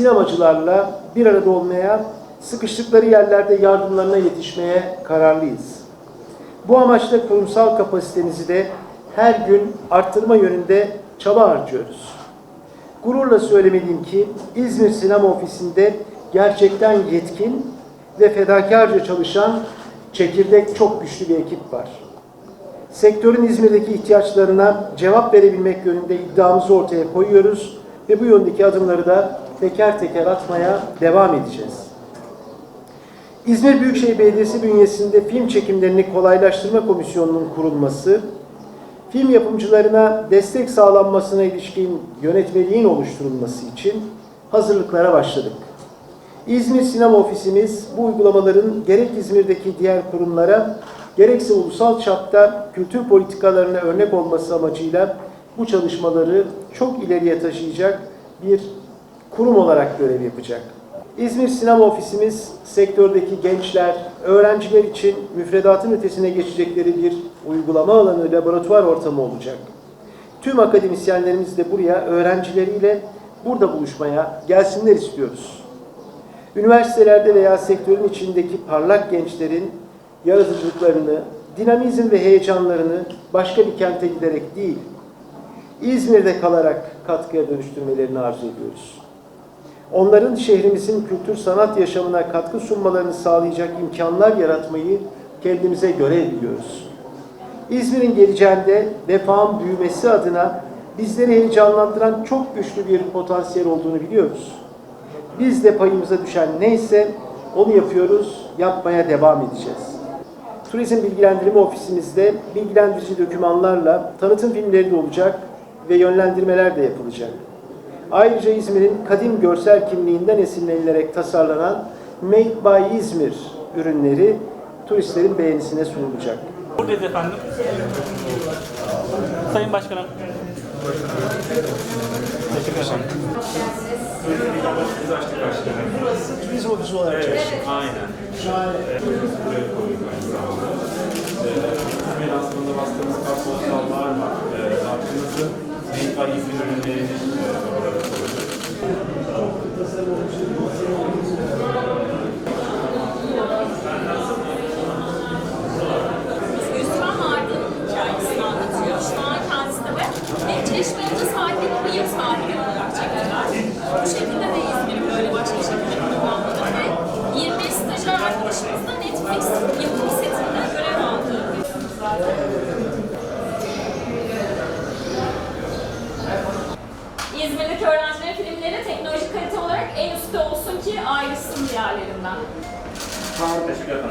sinemacılarla bir arada olmaya, sıkıştıkları yerlerde yardımlarına yetişmeye kararlıyız. Bu amaçla kurumsal kapasitemizi de her gün arttırma yönünde çaba harcıyoruz. Gururla söylemeliyim ki İzmir Sinema Ofisi'nde gerçekten yetkin ve fedakarca çalışan çekirdek çok güçlü bir ekip var. Sektörün İzmir'deki ihtiyaçlarına cevap verebilmek yönünde iddiamızı ortaya koyuyoruz ve bu yöndeki adımları da teker teker atmaya devam edeceğiz. İzmir Büyükşehir Belediyesi bünyesinde film çekimlerini kolaylaştırma komisyonunun kurulması, film yapımcılarına destek sağlanmasına ilişkin yönetmeliğin oluşturulması için hazırlıklara başladık. İzmir Sinema Ofisimiz bu uygulamaların gerek İzmir'deki diğer kurumlara gerekse ulusal çapta kültür politikalarına örnek olması amacıyla bu çalışmaları çok ileriye taşıyacak bir kurum olarak görev yapacak. İzmir Sinema Ofisimiz sektördeki gençler, öğrenciler için müfredatın ötesine geçecekleri bir uygulama alanı, laboratuvar ortamı olacak. Tüm akademisyenlerimiz de buraya öğrencileriyle burada buluşmaya gelsinler istiyoruz. Üniversitelerde veya sektörün içindeki parlak gençlerin yaratıcılıklarını, dinamizm ve heyecanlarını başka bir kente giderek değil, İzmir'de kalarak katkıya dönüştürmelerini arzu ediyoruz. Onların şehrimizin kültür sanat yaşamına katkı sunmalarını sağlayacak imkanlar yaratmayı kendimize görev biliyoruz. İzmir'in geleceğinde refahın büyümesi adına bizleri heyecanlandıran çok güçlü bir potansiyel olduğunu biliyoruz. Biz de payımıza düşen neyse onu yapıyoruz, yapmaya devam edeceğiz. Turizm Bilgilendirme Ofisimizde bilgilendirici dokümanlarla tanıtım filmleri de olacak ve yönlendirmeler de yapılacak. Ayrıca İzmir'in kadim görsel kimliğinden esinlenilerek tasarlanan Made by İzmir ürünleri turistlerin beğenisine sunulacak. Buradayız efendim. Sayın Başkanım. Teşekkür ederim. Burası turizm ofisi olarak çalışacak. Aynen. Buraya koyduk aynı zamanda. Ee, aslında bastığımız kartpostallar var. Aklınızı Made by İzmir ürünlerinin olarak koyduk. Tasarım olmuş, İzmir'deki öğrencilerin filmleri teknolojik kalite olarak en üstte olsun ki ayrılsın diğerlerinden. Tamam, teşekkür ederim.